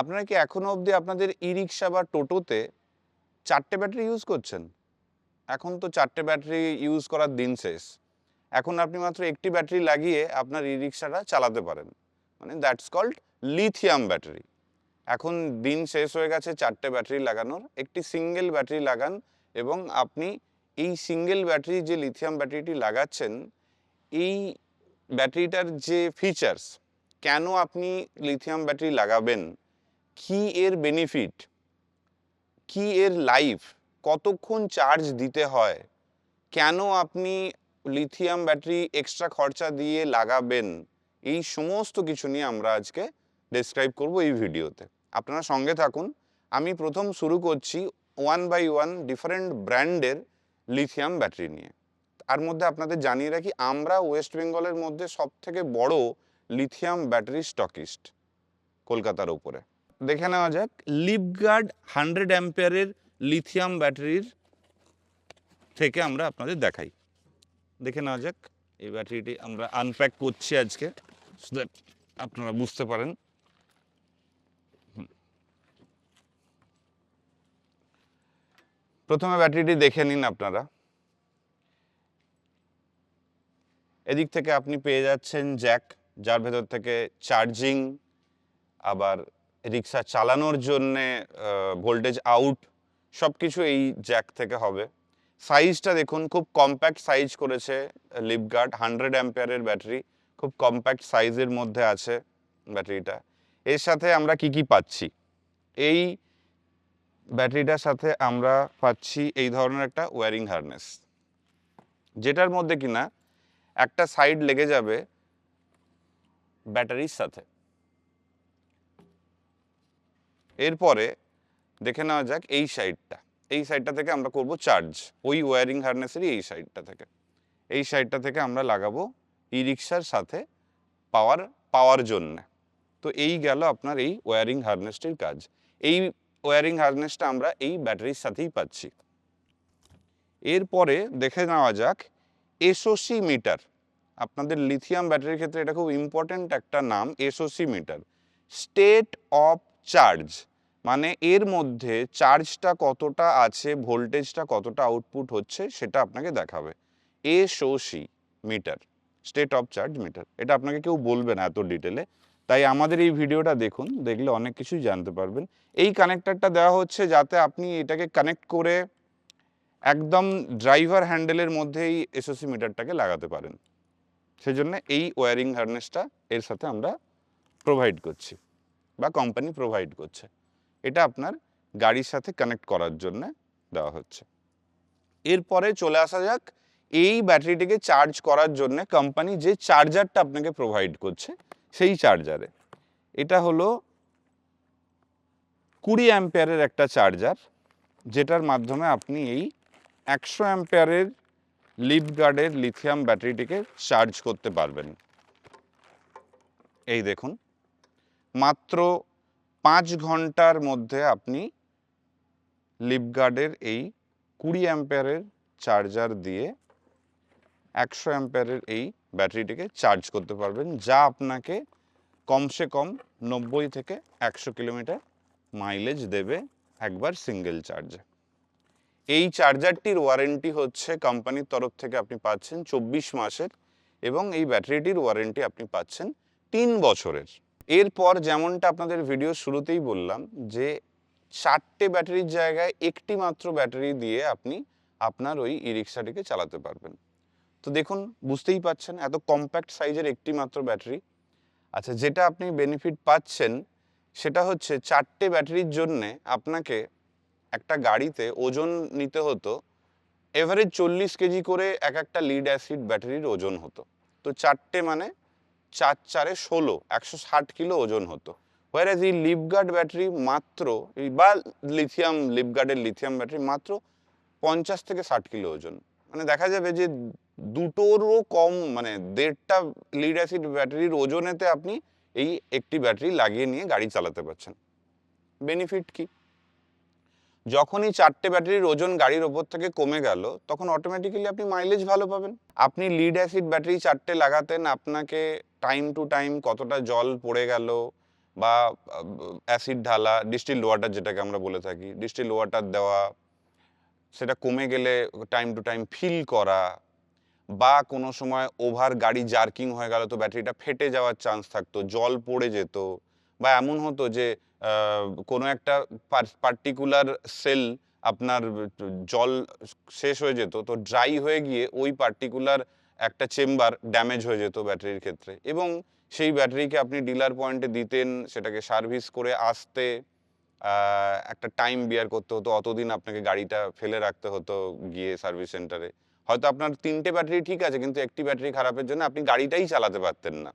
আপনারা কি এখনও অবধি আপনাদের ই রিক্সা বা টোটোতে চারটে ব্যাটারি ইউজ করছেন? এখন তো চারটে ব্যাটারি ইউজ করার দিন শেষ। এখন আপনি মাত্র একটি ব্যাটারি লাগিয়ে আপনার ই রিক্সাটা চালাতে পারেন। মানে দ্যাটস কল্ড লিথিয়াম ব্যাটারি এখন দিন শেষ হয়ে গেছে চারটে ব্যাটারি লাগানোর। একটি সিঙ্গেল ব্যাটারি লাগান এবং আপনি এই সিঙ্গেল ব্যাটারি যে লিথিয়াম ব্যাটারিটি লাগাচ্ছেন, এই ব্যাটারিটার যে ফিচার্স কেন আপনি লিথিয়াম ব্যাটারি লাগাবেন? কি এর বেনিফিট কি এর লাইফ কতক্ষণ চার্জ দিতে হয়? কেন আপনি লিথিয়াম ব্যাটারি এক্সট্রা খরচা দিয়ে লাগাবেন? এই সমস্ত কিছু নিয়ে আমরা আজকে ডেসক্রাইব করব এই ভিডিওতে। আপনারা সঙ্গে থাকুন। আমি প্রথম শুরু করছি ওয়ান বাই ওয়ান ডিফারেন্ট ব্র্যান্ডের লিথিয়াম ব্যাটারি নিয়ে। তার মধ্যে আপনাদের জানিয়ে রাখি, আমরা ওয়েস্ট বেঙ্গলের মধ্যে সব থেকে বড় লিথিয়াম ব্যাটারি স্টকিস্ট কলকাতার উপরে। দেখে নেওয়া যাক। লিপগার্ড হান্ড্রেড অ্যাম্পিয়ারের লিথিয়াম ব্যাটারির থেকে আমরা আপনাদের দেখাই। দেখে নেওয়া যাক, এই ব্যাটারিটি আমরা আনপ্যাক করছি আজকে আপনারা বুঝতে পারেন। প্রথমে ব্যাটারিটি দেখে নিন আপনারা। এদিক থেকে আপনি পেয়ে যাচ্ছেন জ্যাক যার ভেতর থেকে চার্জিং আবার রিক্সা চালানোর জন্যে ভোল্টেজ আউট সব কিছু এই জ্যাক থেকে হবে। সাইজটা দেখুন, খুব কম্প্যাক্ট সাইজ করেছে লিপগার্ড হান্ড্রেড অ্যাম্পিয়ারের ব্যাটারি খুব কম্প্যাক্ট সাইজের মধ্যে আছে ব্যাটারিটা এর সাথে আমরা কি কি পাচ্ছি? এই ব্যাটারিটার সাথে আমরা পাচ্ছি এই ধরনের একটা ওয়্যারিং হারনেস যেটার মধ্যে কিনা একটা সাইড লেগে যাবে ব্যাটারির সাথে। এরপরে দেখে নেওয়া যাক এই সাইডটা। এই সাইডটা থেকে আমরা করব চার্জ। ওই ওয়্যারিং হারনেসেরই এই সাইডটা থেকে। এই সাইডটা থেকে আমরা লাগাবো ই রিক্সার সাথে পাওয়ার পাওয়ার জন্য। তো এই গেল আপনার এই ওয়্যারিং হারনেসটির কাজ। এই ওয়্যারিং হারনেসটা আমরা এই ব্যাটারির সাথেই পাচ্ছি। এরপরে দেখে নেওয়া যাক এসওসি মিটার। আপনাদের লিথিয়াম ব্যাটারির ক্ষেত্রে এটা খুব ইম্পর্ট্যান্ট একটা নাম, SOC meter. State of charge. মানে এর মধ্যে চার্জটা কতটা আছে, ভোল্টেজটা কতটা আউটপুট হচ্ছে সেটা আপনাকে দেখাবে। SOC meter state of charge meter এটা আপনাকে কেউ বলবে না এত ডিটেলে তাই আমাদের এই ভিডিওটা দেখুন, দেখলে অনেক কিছুই জানতে পারবেন। এই কানেক্টারটা দেওয়া হচ্ছে যাতে আপনি এটাকে কানেক্ট করে একদম ড্রাইভার হ্যান্ডেলের মধ্যেই এসওসি মিটারটাকে লাগাতে পারেন। সেজন্য এই ওয়্যারিং হারনেসটা এর সাথে আমরা প্রোভাইড করছি বা কোম্পানি প্রোভাইড করছে। এটা আপনার গাড়ির সাথে কানেক্ট করার জন্য দেওয়া হচ্ছে। এরপরে চলে আসা যাক, এই ব্যাটারিটিকে চার্জ করার জন্য কোম্পানি যে চার্জারটা আপনাকে প্রোভাইড করছে, সেই চার্জারে এটা হলো কুড়ি অ্যাম্পেয়ারের একটা চার্জার যেটার মাধ্যমে আপনি এই একশো অ্যাম্পেয়ারের লিপগার্ডের লিথিয়াম ব্যাটারিটিকে চার্জ করতে পারবেন। এই দেখুন, মাত্র পাঁচ ঘণ্টার মধ্যে আপনি লিপগার্ডের এই কুড়ি অ্যাম্পেয়ারের চার্জার দিয়ে একশো অ্যাম্পেয়ারের এই ব্যাটারিটিকে চার্জ করতে পারবেন, যা আপনাকে কমসে কম নব্বই থেকে একশো কিলোমিটার মাইলেজ দেবে একবার সিঙ্গেল চার্জে। এই চার্জারটির ওয়ারেন্টি হচ্ছে কোম্পানির তরফ থেকে আপনি পাচ্ছেন চব্বিশ মাসের এবং এই ব্যাটারিটির ওয়ারেন্টি আপনি পাচ্ছেন তিন বছরের। এরপর যেমনটা আপনাদের ভিডিও শুরুতেই বললাম যে চারটে ব্যাটারির জায়গায় একটি মাত্র ব্যাটারি দিয়ে আপনি আপনার ওই ই রিক্সাটিকে চালাতে পারবেন। তো দেখুন, বুঝতেই পাচ্ছেন এত কম্প্যাক্ট সাইজের একটি মাত্র ব্যাটারি। আচ্ছা যেটা আপনি বেনিফিট পাচ্ছেন সেটা হচ্ছে চারটে ব্যাটারির জন্যে আপনাকে একটা গাড়িতে ওজন নিতে হতো এভারেজ চল্লিশ কেজি করে এক একটা লিড অ্যাসিড ব্যাটারির ওজন হতো। তো চারটে মানে চার চারে ষোলো, একশো ষাট কিলো ওজন হতো। হোয়ারাজ এই লিপগার্ড ব্যাটারি মাত্র বা লিথিয়াম লিপগার্ডের লিথিয়াম ব্যাটারি মাত্র পঞ্চাশ থেকে ষাট কিলো ওজন। মানে দেখা যাবে যে দুটোরও কম মানে দেড়টা লিড অ্যাসিড ব্যাটারির ওজনেতে আপনি এই একটি ব্যাটারি লাগিয়ে নিয়ে গাড়ি চালাতে পারছেন। বেনিফিট কি? যখনই চারটে ব্যাটারির ওজন গাড়ির ওপর থেকে কমে গেল, তখন অটোমেটিক্যালি আপনি মাইলেজ ভালো পাবেন। আপনি লিড অ্যাসিড ব্যাটারি চারটে লাগাতেন, আপনাকে টাইম টু টাইম কতটা জল পড়ে গেল বা অ্যাসিড ঢালা ডিস্টিল ওয়াটার যেটাকে আমরা বলে থাকি ডিস্টিল ওয়াটার দেওয়া, সেটা কমে গেলে টাইম টু টাইম ফিল করা বা কোনো সময় ওভার গাড়ি জার্কিং হয়ে গেল তো ব্যাটারিটা ফেটে যাওয়ার চান্স থাকতো, জল পড়ে যেত। বা এমন হতো যে কোনো একটা পার্টিকুলার সেল আপনার জল শেষ হয়ে যেত, তো ড্রাই হয়ে গিয়ে ওই পার্টিকুলার একটা চেম্বার ড্যামেজ হয়ে যেত ব্যাটারির ক্ষেত্রে। এবং সেই ব্যাটারিকে আপনি ডিলার পয়েন্টে দিতেন, সেটাকে সার্ভিস করে আসতে একটা টাইম বিয়ার করতে হতো, অতদিন আপনাকে গাড়িটা ফেলে রাখতে হতো গিয়ে সার্ভিস সেন্টারে হয়তো আপনার তিনটে ব্যাটারি ঠিক আছে, কিন্তু একটি ব্যাটারি খারাপের জন্য আপনি গাড়িটাই চালাতে পারতেন না।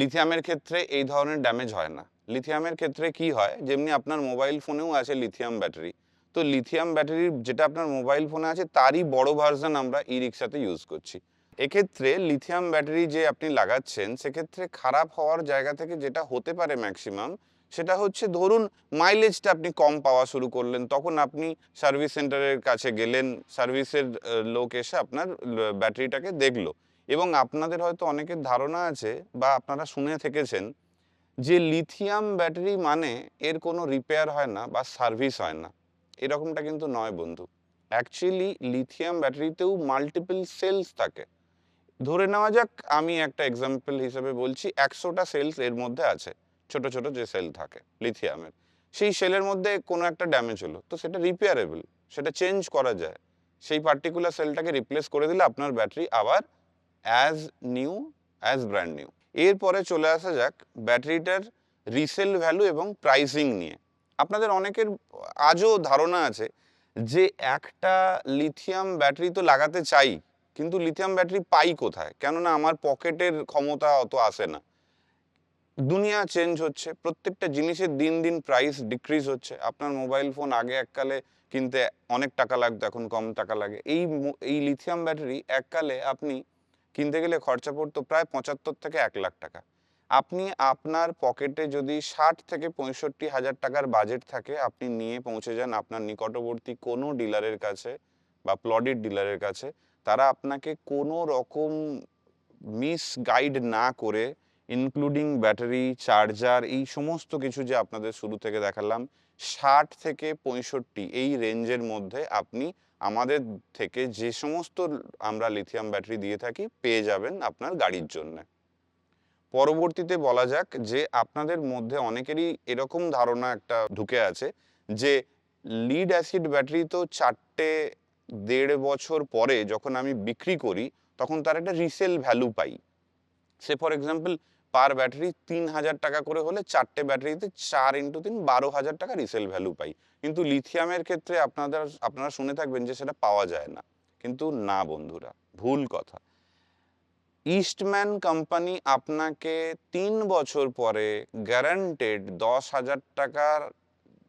লিথিয়ামের ক্ষেত্রে এই ধরনের ড্যামেজ হয় না। লিথিয়ামের ক্ষেত্রে কি হয়? যেমনি আপনার মোবাইল ফোনেও আছে লিথিয়াম ব্যাটারি তো লিথিয়াম ব্যাটারির যেটা আপনার মোবাইল ফোনে আছে, তারই বড় ভার্সন আমরা ই রিক্সাতে ইউজ করছি। এক্ষেত্রে লিথিয়াম ব্যাটারি যে আপনি লাগাচ্ছেন, সেক্ষেত্রে খারাপ হওয়ার জায়গা থেকে যেটা হতে পারে ম্যাক্সিমাম সেটা হচ্ছে ধরুন মাইলেজটা আপনি কম পাওয়া শুরু করলেন, তখন আপনি সার্ভিস সেন্টারের কাছে গেলেন সার্ভিসের লোক এসে আপনার ব্যাটারিটাকে দেখল। এবং আপনাদের হয়তো অনেকের ধারণা আছে বা আপনারা শুনে থেকেছেন যে লিথিয়াম ব্যাটারি মানে এর কোনো রিপেয়ার হয় না বা সার্ভিস হয় না। এরকমটা কিন্তু নয় বন্ধু। অ্যাকচুয়ালি লিথিয়াম ব্যাটারিতেও মাল্টিপল সেলস থাকে। ধরে নেওয়া যাক, আমি একটা এক্সাম্পল হিসেবে বলছি, একশোটা সেলস এর মধ্যে আছে। ছোট ছোট যে সেল থাকে, লিথিয়ামের। সেই সেলের মধ্যে কোনো একটা ড্যামেজ হলো, তো সেটা রিপেয়ারেবল সেটা চেঞ্জ করা যায়। সেই পার্টিকুলার সেলটাকে রিপ্লেস করে দিলে আপনার ব্যাটারি আবার as new as brand new এরপরে চলে আসা যাক ব্যাটারিটার রিসেল ভ্যালু এবং প্রাইসিং নিয়ে। আপনাদের অনেকের আজও ধারণা আছে যে একটা লিথিয়াম ব্যাটারি তো লাগাতে চাই, কিন্তু লিথিয়াম ব্যাটারি পাই কোথায়? কেননা আমার পকেটের ক্ষমতা অত আসে না। দুনিয়া চেঞ্জ হচ্ছে, প্রত্যেকটা জিনিসের দিন দিন প্রাইস ডিক্রিজ হচ্ছে। আপনার মোবাইল ফোন আগে এককালে কিনতে অনেক টাকা লাগতো, এখন কম টাকা লাগে। এই এই লিথিয়াম ব্যাটারি এককালে আপনি কিনতে গেলে খরচা পড়তো প্রায় পঁচাত্তর থেকে এক লাখ টাকা। আপনি আপনার পকেটে যদি ষাট থেকে পঁয়ষট্টি হাজার টাকার বাজেট থাকে, আপনি নিয়ে পৌঁছে যান আপনার নিকটবর্তী কোনো ডিলারের কাছে বা প্লডিড ডিলারের কাছে। তারা আপনাকে কোনো রকম মিস গাইড না করে, ইনক্লুডিং ব্যাটারি, চার্জার, এই সমস্ত কিছু যে আপনাদের শুরু থেকে দেখালাম, ষাট থেকে পঁয়ষট্টি এই রেঞ্জের মধ্যে আপনি আমাদের থেকে যে সমস্ত আমরা লিথিয়াম ব্যাটারি দিয়ে থাকি, পেয়ে যাবেন আপনার গাড়ির জন্য। পরবর্তীতে বলা যাক যে আপনাদের মধ্যে অনেকেরই এরকম ধারণা একটা ঢুকে আছে যে লিড অ্যাসিড ব্যাটারি তো চারটে দেড় বছর পরে যখন আমি বিক্রি করি, তখন তার একটা resale value pi. Say for example per battery তিন হাজার টাকা করে হলে চারটে ব্যাটারিতে চার ইন্টু তিন বারো হাজার টাকা রিসেল ভ্যালু পাই। কিন্তু লিথিয়ামের ক্ষেত্রে আপনাদের, আপনারা শুনে থাকবেন যে সেটা পাওয়া যায় না। কিন্তু না, বন্ধুরা, ভুল কথা। ইস্টম্যান কোম্পানি আপনাকে তিন বছর পরে গ্যারান্টেড দশ হাজার টাকার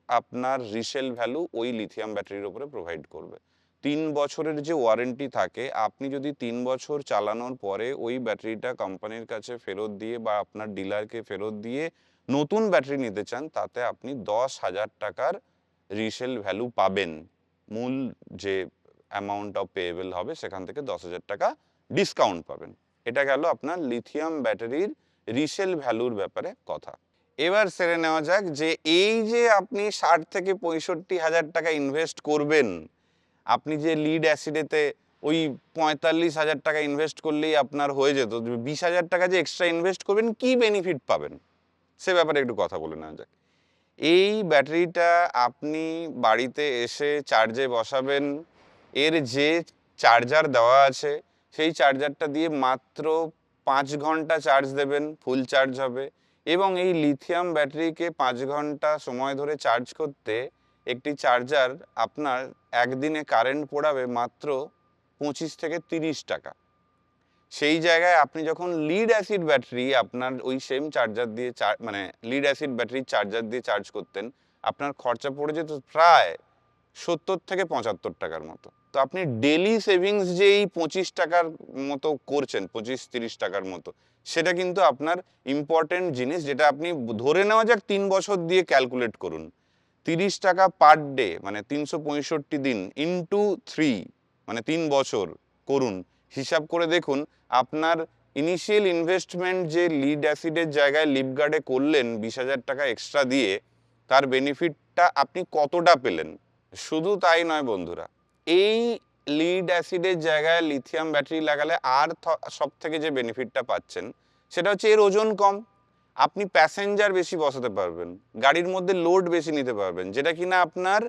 আপনার রিসেল ভ্যালু ওই লিথিয়াম ব্যাটারির উপরে প্রোভাইড করবে। তিন বছরের যে ওয়ারেন্টি থাকে, আপনি যদি তিন বছর চালানোর পরে ওই ব্যাটারিটা কোম্পানির কাছে ফেরত দিয়ে বা আপনার ডিলারকে ফেরত দিয়ে নতুন ব্যাটারি নিতে চান, তাতে আপনি দশ হাজার টাকার রিসেল ভ্যালু পাবেন। মূল যে অ্যামাউন্ট অফ পেয়েবল হবে, সেখান থেকে দশ হাজার টাকা ডিসকাউন্ট পাবেন। এটা গেল আপনার লিথিয়াম ব্যাটারির রিসেল ভ্যালুর ব্যাপারে কথা। এবার সেরে নেওয়া যাক যে এই যে আপনি ষাট থেকে পঁয়ষট্টি হাজার টাকা ইনভেস্ট করবেন, আপনি যে লিড অ্যাসিডেতে ওই পঁয়তাল্লিশ হাজার টাকা ইনভেস্ট করলেই আপনার হয়ে যেত বিশ হাজার টাকা যে এক্সট্রা ইনভেস্ট করবেন, কি বেনিফিট পাবেন? সে ব্যাপারে একটু কথা বলে নেওয়া যাক। এই ব্যাটারিটা আপনি বাড়িতে এসে চার্জে বসাবেন। এর যে চার্জার দেওয়া আছে, সেই চার্জারটা দিয়ে মাত্র পাঁচ ঘণ্টা চার্জ দেবেন ফুল চার্জ হবে। এবং এই লিথিয়াম ব্যাটারিকে পাঁচ ঘণ্টা সময় ধরে চার্জ করতে একটি চার্জার আপনার একদিনে কারেন্ট পোড়াবে মাত্র পঁচিশ থেকে তিরিশ টাকা। সেই জায়গায় আপনি যখন লিড অ্যাসিড ব্যাটারি আপনার ওই সেম চার্জার দিয়ে মানে লিড অ্যাসিড ব্যাটারি চার্জার দিয়ে চার্জ করতেন, আপনার খরচা পড়ে যেত প্রায় সত্তর থেকে পঁচাত্তর টাকার মতো। তো আপনি ডেলি সেভিংস যে এই পঁচিশ টাকার মতো করছেন, পঁচিশ তিরিশ টাকার মতো, সেটা কিন্তু আপনার ইম্পর্টেন্ট জিনিস যেটা আপনি ধরে নেওয়া যাক তিন বছর দিয়ে ক্যালকুলেট করুন। তিরিশ টাকা পার ডে মানে তিনশো পঁয়ষট্টি দিন ইন্টু থ্রি মানে তিন বছর করুন হিসাব করে দেখুন, আপনার ইনিশিয়াল ইনভেস্টমেন্ট যে লিড অ্যাসিডের জায়গায় লিপগার্ডে করলেন বিশ হাজার টাকা এক্সট্রা দিয়ে, তার বেনিফিটটা আপনি কতটা পেলেন? শুধু তাই নয় বন্ধুরা, এই লিড অ্যাসিডের জায়গায় লিথিয়াম ব্যাটারি লাগালে আর সব থেকে যে বেনিফিটটা পাচ্ছেন, সেটা হচ্ছে এর ওজন কম। আপনি প্যাসেঞ্জার বেশি বসাতে পারবেন, গাড়ির মধ্যে লোড বেশি নিতে পারবেন, যেটা কিনা আপনার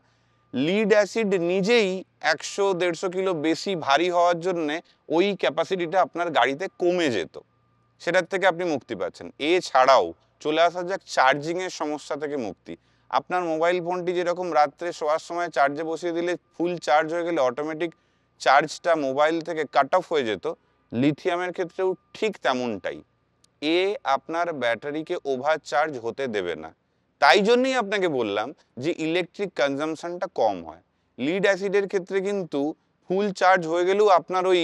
লিড অ্যাসিড নিজেই একশো, দেড়শো কিলো বেশি ভারী হওয়ার জন্যে ওই ক্যাপাসিটিটা আপনার গাড়িতে কমে যেত। সেটার থেকে আপনি মুক্তি পাচ্ছেন। এছাড়াও চলে আসা যাক চার্জিংয়ের সমস্যা থেকে মুক্তি। আপনার মোবাইল ফোনটি যেরকম রাত্রে শোয়ার সময় চার্জে বসিয়ে দিলে ফুল চার্জ হয়ে গেলে অটোমেটিক চার্জটা মোবাইল থেকে কাট অফ হয়ে যেত। লিথিয়ামের ক্ষেত্রেও ঠিক তেমনটাই। এ আপনার ব্যাটারিকে ওভার চার্জ হতে দেবে না। তাই জন্যই আপনাকে বললাম যে ইলেকট্রিক কনজামশনটা কম হয়। লিড অ্যাসিডের ক্ষেত্রে কিন্তু ফুল চার্জ হয়ে গেলেও আপনার ওই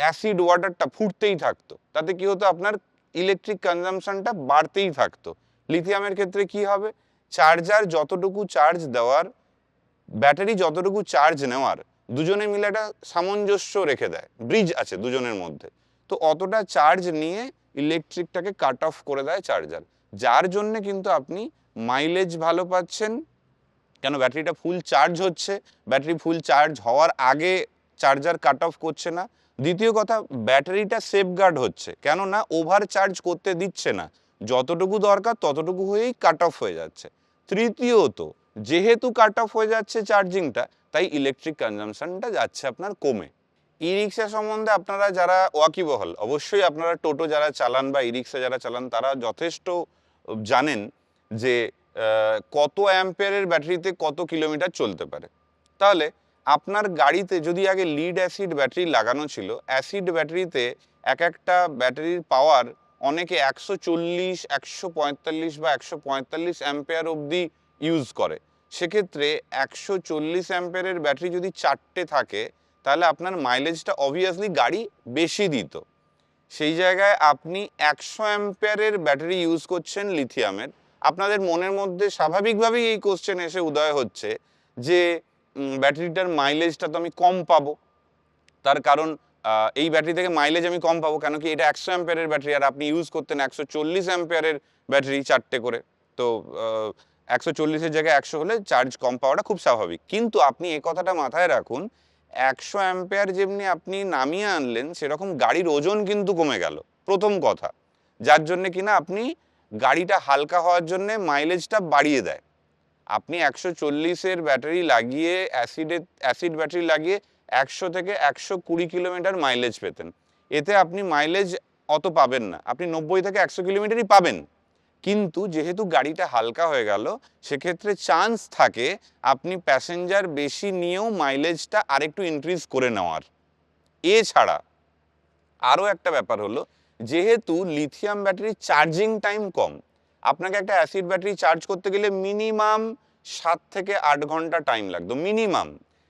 অ্যাসিড ওয়াটারটা ফুটতেই থাকতো। তাতে কি হতো? আপনার ইলেকট্রিক কনজামশনটা বাড়তেই থাকতো। লিথিয়ামের ক্ষেত্রে কি হবে? চার্জার যতটুকু চার্জ দেওয়ার ব্যাটারি যতটুকু চার্জ নেওয়ার, দুজনে মিলে একটা সামঞ্জস্য রেখে দেয়। ব্রিজ আছে দুজনের মধ্যে। তো অতটা চার্জ নিয়ে ইলেকট্রিকটাকে কাট অফ করে দেয় চার্জার যার জন্যে কিন্তু আপনি মাইলেজ ভালো পাচ্ছেন। কেন? ব্যাটারিটা ফুল চার্জ হচ্ছে। ব্যাটারি ফুল চার্জ হওয়ার আগে চার্জার কাট অফ করছে না। দ্বিতীয় কথা, ব্যাটারিটা সেফগার্ড হচ্ছে। কেননা ওভার চার্জ করতে দিচ্ছে না। যতটুকু দরকার, ততটুকু হয়েই কাট অফ হয়ে যাচ্ছে। তৃতীয়ত, যেহেতু কাট অফ হয়ে যাচ্ছে চার্জিংটা তাই ইলেকট্রিক কনজামশনটা যাচ্ছে আপনার কমে। ই রিক্সা সম্বন্ধে আপনারা যারা ওয়াকিবহল, অবশ্যই আপনারা টোটো যারা চালান বা ই রিক্সা যারা চালান, তারা যথেষ্ট জানেন যে কত অ্যাম্পিয়ারের ব্যাটারিতে কত কিলোমিটার চলতে পারে। তাহলে আপনার গাড়িতে যদি আগে লিড অ্যাসিড ব্যাটারি লাগানো ছিল অ্যাসিড ব্যাটারিতে এক একটা ব্যাটারির পাওয়ার অনেকে একশো চল্লিশ, একশো পঁয়তাল্লিশ বা একশো পঁয়তাল্লিশ অ্যাম্পিয়ার অবধি ইউজ করে। সেক্ষেত্রে একশো চল্লিশ অ্যাম্পেয়ারের ব্যাটারি যদি চারটে থাকে, তাহলে আপনার মাইলেজটা অবভিয়াসলি গাড়ি বেশি দিত। সেই জায়গায় আপনি একশো অ্যাম্পিয়ারের ব্যাটারি ইউজ করছেন লিথিয়ামের আপনাদের মনের মধ্যে স্বাভাবিকভাবেই এই কোশ্চেন এসে উদয় হচ্ছে যে ব্যাটারিটার মাইলেজটা তো আমি কম পাবো। তার কারণ এই ব্যাটারি থেকে মাইলেজ আমি কম পাবো, কেন কি এটা একশো অ্যাম্পিয়ারের ব্যাটারি আর আপনি ইউজ করতেন একশো চল্লিশ অ্যাম্পিয়ারের ব্যাটারি চারটে করে। তো একশো চল্লিশের জায়গায় একশো হলে চার্জ কম পাওয়াটা খুব স্বাভাবিক। কিন্তু আপনি এ কথাটা মাথায় রাখুন একশো অ্যাম্পিয়ার যেমনি আপনি নামিয়ে আনলেন, সেরকম গাড়ির ওজন কিন্তু কমে গেল। প্রথম কথা। যার জন্যে কিনা আপনি গাড়িটা হালকা হওয়ার জন্যে মাইলেজটা বাড়িয়ে দেয়। আপনি একশো চল্লিশের ব্যাটারি লাগিয়ে অ্যাসিডে অ্যাসিড ব্যাটারি লাগিয়ে একশো থেকে একশো কুড়ি কিলোমিটার মাইলেজ পেতেন। এতে আপনি মাইলেজ অত পাবেন না। আপনি নব্বই থেকে একশো কিলোমিটারই পাবেন। কিন্তু যেহেতু গাড়িটা হালকা হয়ে গেল, সেক্ষেত্রে চান্স থাকে আপনি প্যাসেঞ্জার বেশি নিয়েও মাইলেজটা আরেকটু ইনক্রিজ করে নেওয়ার। এছাড়া আরও একটা ব্যাপার হলো, যেহেতু লিথিয়াম ব্যাটারির চার্জিং টাইম কম, আপনাকে একটা অ্যাসিড ব্যাটারি চার্জ করতে গেলে মিনিমাম সাত থেকে আট ঘণ্টা টাইম লাগতো মিনিমাম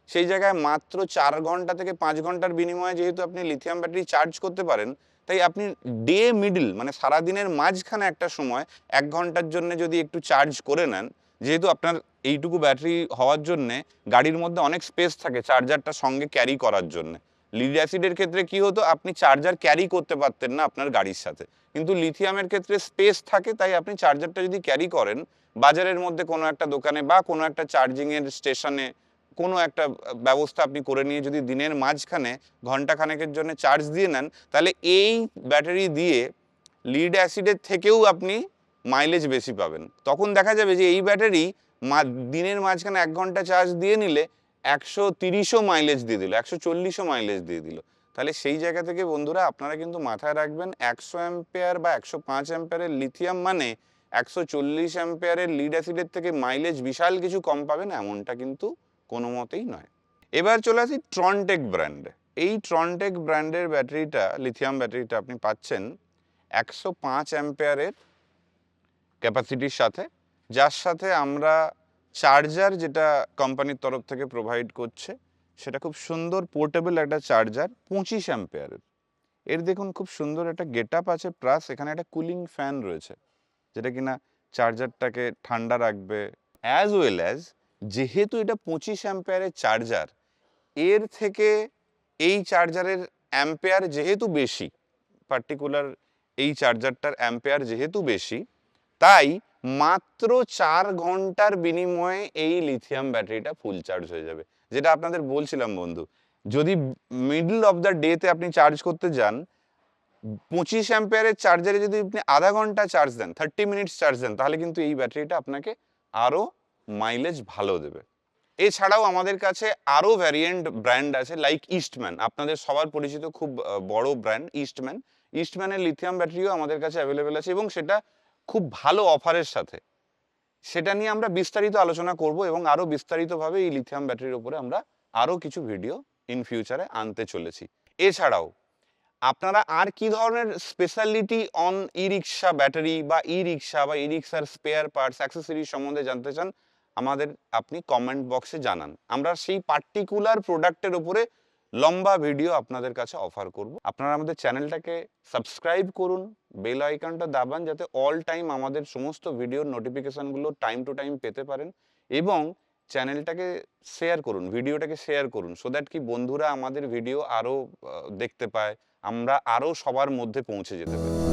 সেই জায়গায় মাত্র চার ঘণ্টা থেকে পাঁচ ঘণ্টার বিনিময়ে যেহেতু আপনি লিথিয়াম ব্যাটারি চার্জ করতে পারেন তাই আপনি ডে মিডল মানে সারাদিনের মাঝখানে একটা সময় এক ঘণ্টার জন্য যদি একটু চার্জ করে নেন, যেহেতু আপনার এইটুকু ব্যাটারি হওয়ার জন্যে গাড়ির মধ্যে অনেক স্পেস থাকে চার্জারটা সঙ্গে ক্যারি করার জন্য। লিড অ্যাসিডের ক্ষেত্রে কি হতো, আপনি চার্জার ক্যারি করতে পারতেন না আপনার গাড়ির সাথে। কিন্তু লিথিয়ামের ক্ষেত্রে স্পেস থাকে, তাই আপনি চার্জারটা যদি ক্যারি করেন, বাজারের মধ্যে কোনো একটা দোকানে বা কোনো একটা চার্জিংয়ের স্টেশনে কোনো একটা ব্যবস্থা আপনি করে নিয়ে যদি দিনের মাঝখানে ঘণ্টা খানেকের জন্য চার্জ দিয়ে নেন, তাহলে এই ব্যাটারি দিয়ে লিড অ্যাসিডের থেকেও আপনি মাইলেজ বেশি পাবেন। তখন দেখা যাবে যে এই ব্যাটারি দিনের মাঝখানে এক ঘণ্টা চার্জ দিয়ে নিলে একশো তিরিশও মাইলেজ দিয়ে দিল, একশো চল্লিশও মাইলেজ দিয়ে দিল। তাহলে সেই জায়গা থেকে বন্ধুরা আপনারা কিন্তু মাথায় রাখবেন, একশো অ্যাম্পেয়ার বা একশো পাঁচ অ্যাম্পেয়ারের লিথিয়াম মানে একশো চল্লিশ অ্যাম্পেয়ারের লিড অ্যাসিডের থেকে মাইলেজ বিশাল কিছু কম পাবেন, এমনটা কিন্তু কোনো মতেই নয়। এবার চলে আসি ট্রনটেক ব্র্যান্ড এই ট্রনটেক ব্র্যান্ডের ব্যাটারিটা লিথিয়াম ব্যাটারিটা আপনি পাচ্ছেন একশো পাঁচ অ্যাম্পেয়ারের ক্যাপাসিটির সাথে। যার সাথে আমরা চার্জার যেটা কোম্পানির তরফ থেকে প্রোভাইড করছে, সেটা খুব সুন্দর পোর্টেবল একটা চার্জার পঁচিশ অ্যাম্পেয়ারের। এর দেখুন খুব সুন্দর একটা গেট আপ আছে প্লাস এখানে একটা কুলিং ফ্যান রয়েছে, যেটা কিনা চার্জারটাকে ঠান্ডা রাখবে অ্যাজ ওয়েল অ্যাজ যেহেতু এটা পঁচিশ অ্যাম্পেয়ারের চার্জার এর থেকে এই চার্জারের অ্যাম্পেয়ার যেহেতু বেশি পার্টিকুলার এই চার্জারটার অ্যাম্পেয়ার যেহেতু বেশি, তাই মাত্র চার ঘণ্টার বিনিময়ে এই লিথিয়াম ব্যাটারিটা ফুল চার্জ হয়ে যাবে। যেটা আপনাদের বলছিলাম বন্ধু, যদি মিডল অফ দ্য ডেতে আপনি চার্জ করতে যান, পঁচিশ অ্যাম্পেয়ারের চার্জারে যদি আপনি আধা ঘণ্টা চার্জ দেন থার্টি মিনিটস চার্জ দেন, তাহলে কিন্তু এই ব্যাটারিটা আপনাকে আরও মাইলেজ ভালো দেবে। এছাড়াও আমাদের কাছে আরও ভ্যারিয়েন্ট ব্র্যান্ড আছে লাইক ইস্টম্যান আপনাদের সবার পরিচিত খুব বড় ব্র্যান্ড ইস্টম্যান ইস্টম্যানের লিথিয়াম ব্যাটারিও আমাদের কাছে অ্যাভেলেবেল আছে এবং সেটা খুব ভালো অফারের সাথে। সেটা নিয়ে আমরা বিস্তারিত আলোচনা করব এবং আরও বিস্তারিতভাবে এই লিথিয়াম ব্যাটারির উপরে আমরা আরও কিছু ভিডিও ইন ফিউচারে আনতে চলেছি। এছাড়াও, আপনারা আর কি ধরনের speciality on e rickshaw battery বা ই রিক্সা বা ই রিক্সার স্পেয়ার পার্টস অ্যাক্সেসরিজ সম্বন্ধে জানতে চান আমাদের আপনি কমেন্ট বক্সে জানান। আমরা সেই পার্টিকুলার প্রোডাক্টের উপরে লম্বা ভিডিও আপনাদের কাছে অফার করব। আপনারা আমাদের চ্যানেলটাকে সাবস্ক্রাইব করুন বেল আইকনটা দাবান যাতে অল টাইম আমাদের সমস্ত ভিডিওর নোটিফিকেশনগুলো টাইম টু টাইম পেতে পারেন এবং চ্যানেলটাকে শেয়ার করুন ভিডিওটাকে শেয়ার করুন সো দ্যাট কি বন্ধুরা আমাদের ভিডিও আরও দেখতে পায়, আমরা আরও সবার মধ্যে পৌঁছে যেতে পারি।